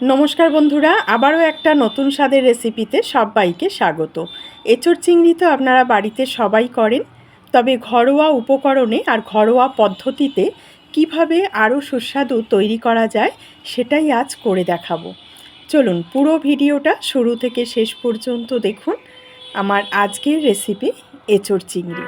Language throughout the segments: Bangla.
নমস্কার বন্ধুরা, আবারও একটা নতুন স্বাদের রেসিপিতে সবাইকে স্বাগত। এঁচড় চিংড়ি তো আপনারা বাড়িতে সবাই করেন, তবে ঘরোয়া উপকরণে আর ঘরোয়া পদ্ধতিতে কীভাবে আরও সুস্বাদু তৈরি করা যায় সেটাই আজ করে দেখাবো। চলুন, পুরো ভিডিওটা শুরু থেকে শেষ পর্যন্ত দেখুন আমার আজকের রেসিপি এঁচড় চিংড়ি।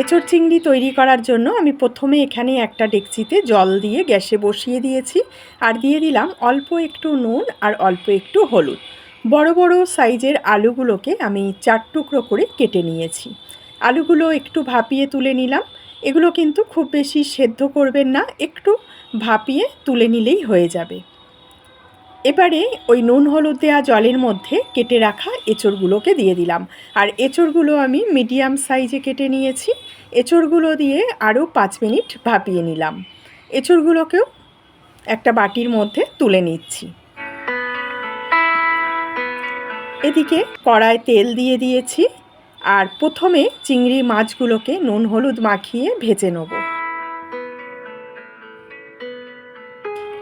এঁচড় চিংড়ি তৈরি করার জন্য আমি প্রথমে এখানে একটা ডেকচিতে জল দিয়ে গ্যাসে বসিয়ে দিয়েছি আর দিয়ে দিলাম অল্প একটু নুন আর অল্প একটু হলুদ। বড় বড় সাইজের আলুগুলোকে আমি চার টুকরো করে কেটে নিয়েছি। আলুগুলো একটু ভাপিয়ে তুলে নিলাম। এগুলো কিন্তু খুব বেশি সেদ্ধ করবেন না, একটু ভাপিয়ে তুলে নিলেই হয়ে যাবে। এবারে ওই নুন হলুদ দেওয়া জলের মধ্যে কেটে রাখা এঁচড়গুলোকে দিয়ে দিলাম। আর এঁচড়গুলো আমি মিডিয়াম সাইজে কেটে নিয়েছি। এঁচড়গুলো দিয়ে আরও পাঁচ মিনিট ভাপিয়ে নিলাম। এঁচড়গুলোকেও একটা বাটির মধ্যে তুলে নিচ্ছি। এদিকে কড়ায় তেল দিয়ে দিয়েছি। আর প্রথমে চিংড়ি মাছগুলোকে নুন হলুদ মাখিয়ে ভেজে নেব।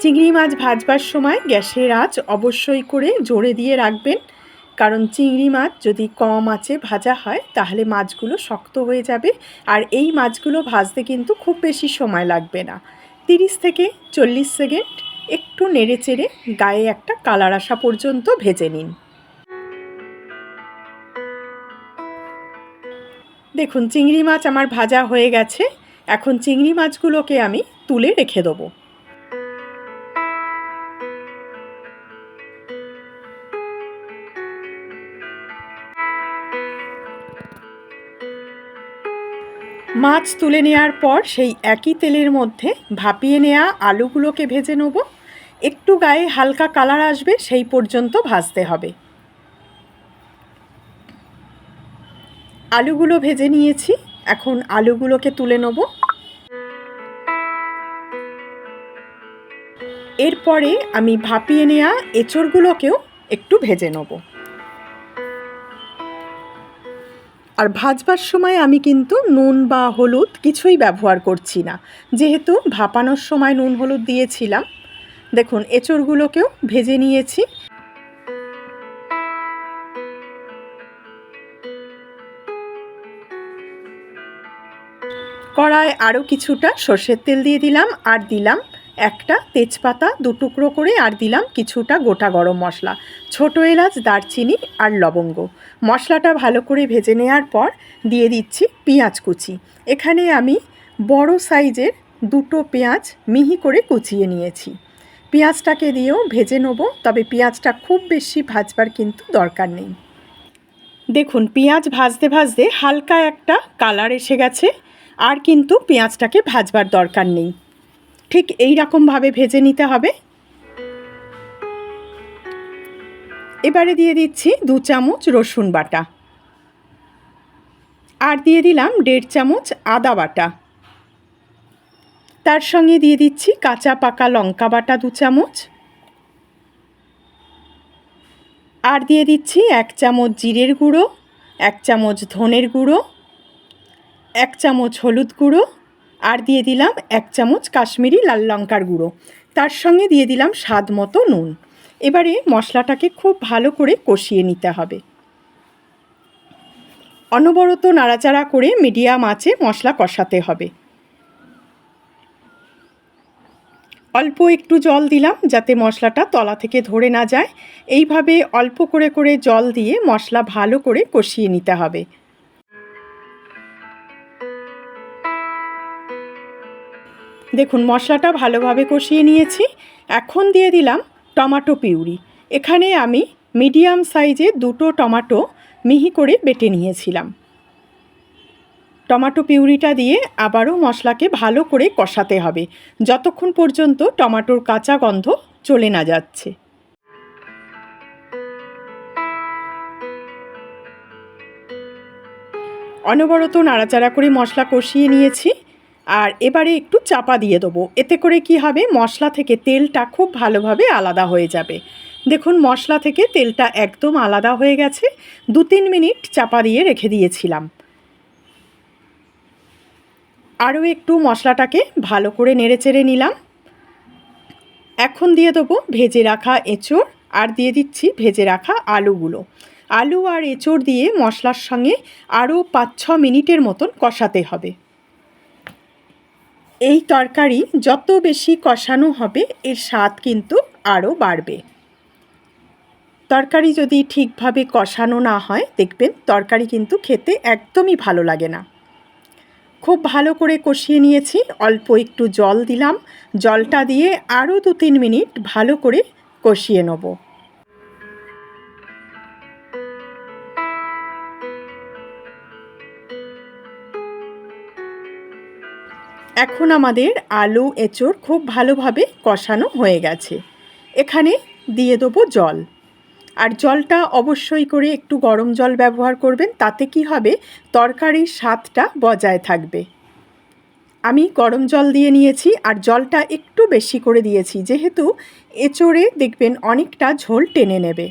চিংড়ি মাছ ভাজবার সময় গ্যাসের আঁচ অবশ্যই করে জোরে দিয়ে রাখবেন। কারণ চিংড়ি মাছ যদি কম আঁচে ভাজা হয়, তাহলে মাছগুলো শক্ত হয়ে যাবে। আর এই মাছগুলো ভাজতে কিন্তু খুব বেশি সময় লাগবে না। তিরিশ থেকে চল্লিশ সেকেন্ড একটু নেড়ে চেড়ে গায়ে একটা কালার আসা পর্যন্ত ভেজে নিন। দেখুন, চিংড়ি মাছ আমার ভাজা হয়ে গেছে। এখন চিংড়ি মাছগুলোকে আমি তুলে রেখে দেবো। মাছ তুলে নেওয়ার পর সেই একই তেলের মধ্যে ভাপিয়ে নেওয়া আলুগুলোকে ভেজে নেব। একটু গায়ে হালকা কালার আসবে, সেই পর্যন্ত ভাজতে হবে। আলুগুলো ভেজে নিয়েছি, এখন আলুগুলোকে তুলে নেব। এরপরে আমি ভাপিয়ে নেওয়া এঁচড়গুলোকেও একটু ভেজে নেব। আর ভাজবার সময় আমি কিন্তু নুন বা হলুদ কিছুই ব্যবহার করছি না। যেহেতু ভাপানোর সময় নুন হলুদ দিয়েছিলাম। দেখুন, এঁচড়গুলোকেও ভেজে নিয়েছি। কড়ায় আরও কিছুটা সর্ষের তেল দিয়ে দিলাম আর দিলাম একটা তেজপাতা দু টুকরো করে আর দিলাম কিছুটা গোটা গরম মশলা। ছোটো এলাচ, দারচিনি আর লবঙ্গ। মশলাটা ভালো করে ভেজে নেওয়ার পর দিয়ে দিচ্ছি পেঁয়াজ কুচি। এখানে আমি বড় সাইজের দুটো পেঁয়াজ মিহি করে কুচিয়ে নিয়েছি। পেঁয়াজটাকে দিয়েও ভেজে নেব, তবে পেঁয়াজটা খুব বেশি ভাজবার কিন্তু দরকার নেই। দেখুন, পেঁয়াজ ভাজতে ভাজতে হালকা একটা কালার এসে গেছে, আর কিন্তু পেঁয়াজটাকে ভাজবার দরকার নেই। ঠিক এই রকমভাবে ভেজে নিতে হবে। এবারে দিয়ে দিচ্ছি দু চামচ রসুন বাটা। আর দিয়ে দিলাম দেড় চামচ আদা বাটা। তার সঙ্গে দিয়ে দিচ্ছি কাঁচা পাকা লঙ্কা বাটা দু চামচ। আর দিয়ে দিচ্ছি এক চামচ জিরের গুঁড়ো, এক চামচ ধনের গুঁড়ো, এক চামচ হলুদ গুঁড়ো আর দিয়ে দিলাম এক চামচ কাশ্মীরি লাল লঙ্কার গুঁড়ো। তার সঙ্গে দিয়ে দিলাম স্বাদ মতো নুন। এবারে মশলাটাকে খুব ভালো করে কষিয়ে নিতে হবে। অনবরত নাড়াচাড়া করে মিডিয়াম আঁচে মশলা কষাতে হবে। অল্প একটু জল দিলাম যাতে মশলাটা তলা থেকে ধরে না যায়। এইভাবে অল্প করে করে জল দিয়ে মশলা ভালো করে কষিয়ে নিতে হবে। দেখুন, মশলাটা ভালোভাবে কষিয়ে নিয়েছি। এখন দিয়ে দিলাম টমাটো পিউরি। এখানে আমি মিডিয়াম সাইজে দুটো টমাটো মিহি করে বেটে নিয়েছিলাম। টমাটো পিউরিটা দিয়ে আবারও মশলাকে ভালো করে কষাতে হবে। যতক্ষণ পর্যন্ত টমাটোর কাঁচা গন্ধ চলে না যাচ্ছে। অনবরত নাড়াচাড়া করে মশলা কষিয়ে নিয়েছি। আর এবারে একটু চাপা দিয়ে দেবো। এতে করে কি হবে? মশলা থেকে তেলটা খুব ভালোভাবে আলাদা হয়ে যাবে। দেখুন, মশলা থেকে তেলটা একদম আলাদা হয়ে গেছে। দু তিন মিনিট চাপা দিয়ে রেখে দিয়েছিলাম। আরও একটু মশলাটাকে ভালো করে নেড়ে চেড়ে নিলাম। এখন দিয়ে দেবো ভেজে রাখা এঁচোড় আর দিয়ে দিচ্ছি ভেজে রাখা আলুগুলো। আলু আর এঁচোড় দিয়ে মশলার সঙ্গে আরও পাঁচ ছ মিনিটের মতন কষাতে হবে। এই তরকারি যত বেশি কষানো হবে, এর স্বাদ কিন্তু আরও বাড়বে। তরকারি যদি ঠিকভাবে কষানো না হয়, দেখবেন তরকারি কিন্তু খেতে একদমই ভালো লাগে না। খুব ভালো করে কষিয়ে নিয়েছি, অল্প একটু জল দিলাম। জলটা দিয়ে আরও দু তিন মিনিট ভালো করে কষিয়ে নেব। এখন আমাদের আলু, এঁচড় খুব ভালোভাবে কষানো হয়ে গেছে। এখানে দিয়ে দেবো জল। আর জলটা অবশ্যই করে একটু গরম জল ব্যবহার করবেন, তাতে কি হবে? তরকারির স্বাদটা বজায় থাকবে। আমি গরম জল দিয়ে নিয়েছি আর জলটা একটু বেশি করে দিয়েছি, যেহেতু এঁচড়ে দেখবেন অনেকটা ঝোল টেনে নেবে।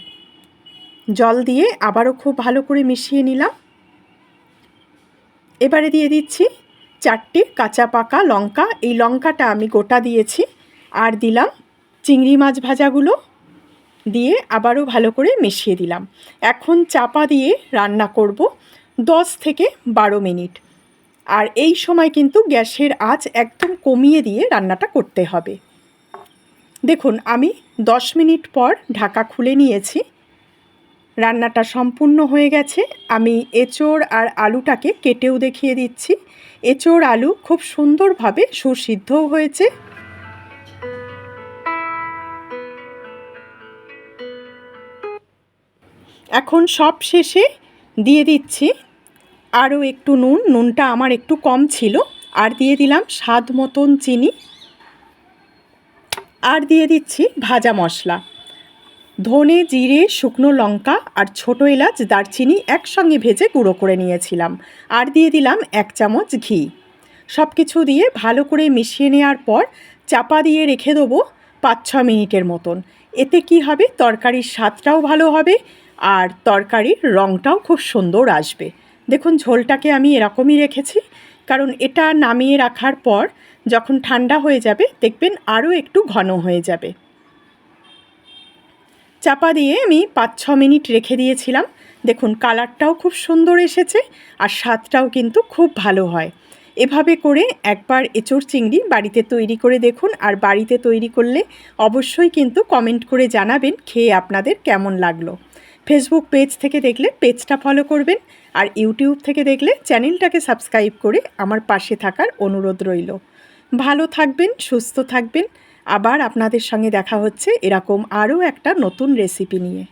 জল দিয়ে আবারও খুব ভালো করে মিশিয়ে নিলাম। এবারে দিয়ে দিচ্ছি চারটে কাঁচা পাকা লঙ্কা, এই লঙ্কাটা আমি গোটা দিয়েছি আর দিলাম চিংড়ি মাছ ভাজাগুলো দিয়ে আবারও ভালো করে মিশিয়ে দিলাম। এখন চাপা দিয়ে রান্না করব দশ থেকে বারো মিনিট। আর এই সময় কিন্তু গ্যাসের আঁচ একদম কমিয়ে দিয়ে রান্নাটা করতে হবে। দেখুন, আমি দশ মিনিট পর ঢাকা খুলে নিয়েছি। রান্নাটা সম্পূর্ণ হয়ে গেছে। আমি এঁচোড় আর আলুটাকে কেটেও দেখিয়ে দিচ্ছি। এঁচোড় আলু খুব সুন্দরভাবে সুসিদ্ধও হয়েছে। এখন সব শেষে দিয়ে দিচ্ছি আরও একটু নুন। নুনটা আমার একটু কম ছিল, আর দিয়ে দিলাম স্বাদ মতন চিনি। আর দিয়ে দিচ্ছি ভাজা মশলা। ধনে, জিরে, শুকনো লঙ্কা আর ছোটো এলাচ, দারচিনি একসঙ্গে ভেজে গুঁড়ো করে নিয়েছিলাম। আর দিয়ে দিলাম এক চামচ ঘি। সব কিছু দিয়ে ভালো করে মিশিয়ে নেওয়ার পর চাপা দিয়ে রেখে দেবো পাঁচ ছ মিনিটের মতন। এতে কি হবে? তরকারির স্বাদটাও ভালো হবে আর তরকারির রঙটাও খুব সুন্দর আসবে। দেখুন, ঝোলটাকে আমি এরকমই রেখেছি। কারণ এটা নামিয়ে রাখার পর যখন ঠান্ডা হয়ে যাবে, দেখবেন আরও একটু ঘন হয়ে যাবে। চাপা দিয়ে আমি পাঁচ, ছ মিনিট রেখে দিয়েছিলাম। দেখুন, কালারটাও খুব সুন্দর এসেছে আর স্বাদটাও কিন্তু খুব ভালো হয়। এভাবে করে একবার এঁচোড় চিংড়ি বাড়িতে তৈরি করে দেখুন আর বাড়িতে তৈরি করলে অবশ্যই কিন্তু কমেন্ট করে জানাবেন খেয়ে আপনাদের কেমন লাগল। ফেসবুক পেজ থেকে দেখলে পেজটা ফলো করবেন আর ইউটিউব থেকে দেখলে চ্যানেলটাকে সাবস্ক্রাইব করে আমার পাশে থাকার অনুরোধ রইল। ভালো থাকবেন, সুস্থ থাকবেন। আবার আপনাদের সঙ্গে দেখা হচ্ছে এরকম আরও একটা নতুন রেসিপি নিয়ে।